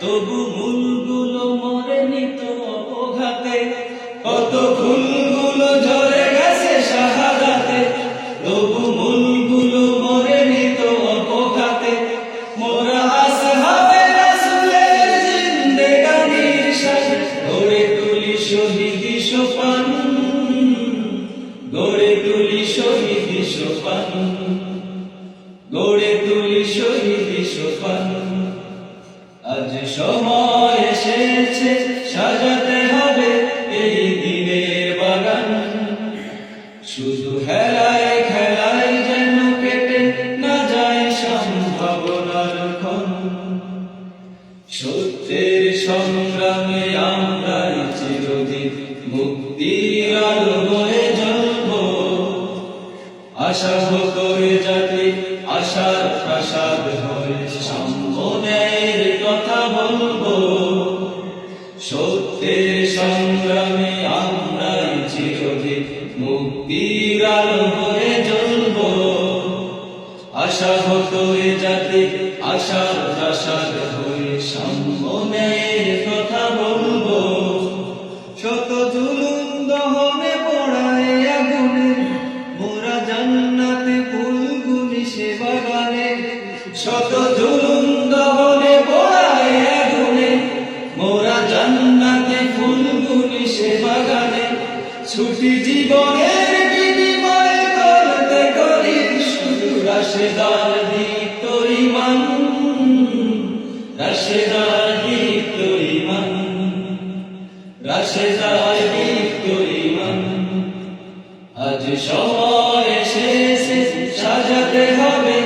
তবু মূলগুলো মরেনি তো অপঘাতে। কত ফুলগুলো ঝরে গেছে শাহাদাতে। তবু মূলগুলো মরেনি তো অপঘাতে। মোরা আসহাবে রাসূলের জিন্দেগানির সাথে। গড়ে তুলি শহীদি সোপান। গড়ে তুলি শহীদি সোপান। গড়ে আশা করে যাতে আশার প্রাসাদ হয়ে। সম্বোধের কথা বলব, সত্যের সংগ্রামে আমরাই চিরদিন মুক্তির আলো হয়ে আশা যাতে আশার প্রাসাদ শত জুলুম দহনে পড়ায় আগুনে। মোরা জান্নাতে সে বাগানে। ছুটি জীবনের করতে করি শুধু রাশেদার দীপ্ত ইমান। রাশেদার দীপ্ত ইমান। রাশেদার দীপ্ত ইমান। আজ সময় এসেছে, সাজাতে হবে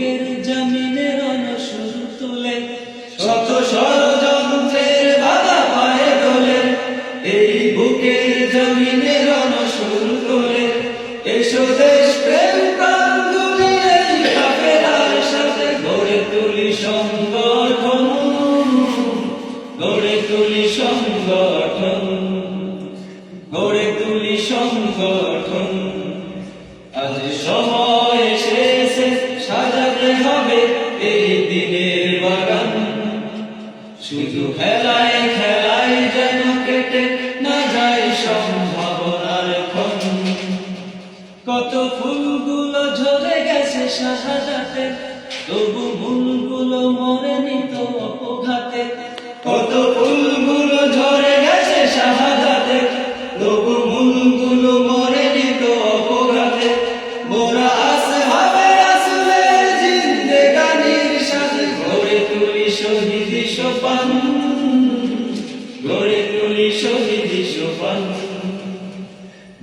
বুকের জমিনের অনসুর তুলে, শত ষড়যন্ত্রের বাধা পায়ে দলে এই বুকের জমিনের অনসুর তুলে, এসো দেশ প্রেম তুলি তুলি গড়ে তুলি সংগঠন, গড়ে তুলি সংগঠন। শুধু খেলায় খেলায় ঝরে গেছে শাহাদাতে তবু মূলগুলো মরেনি তো অপঘাতে। কত ফুলগুলো ঝরে গেছে শাহাদাতে সোপান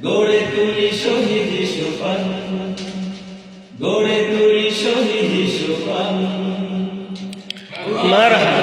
গড়ে তুলি শহীদ সোপান গড়ে তুলি শহীদ সোপান। মারহাবা।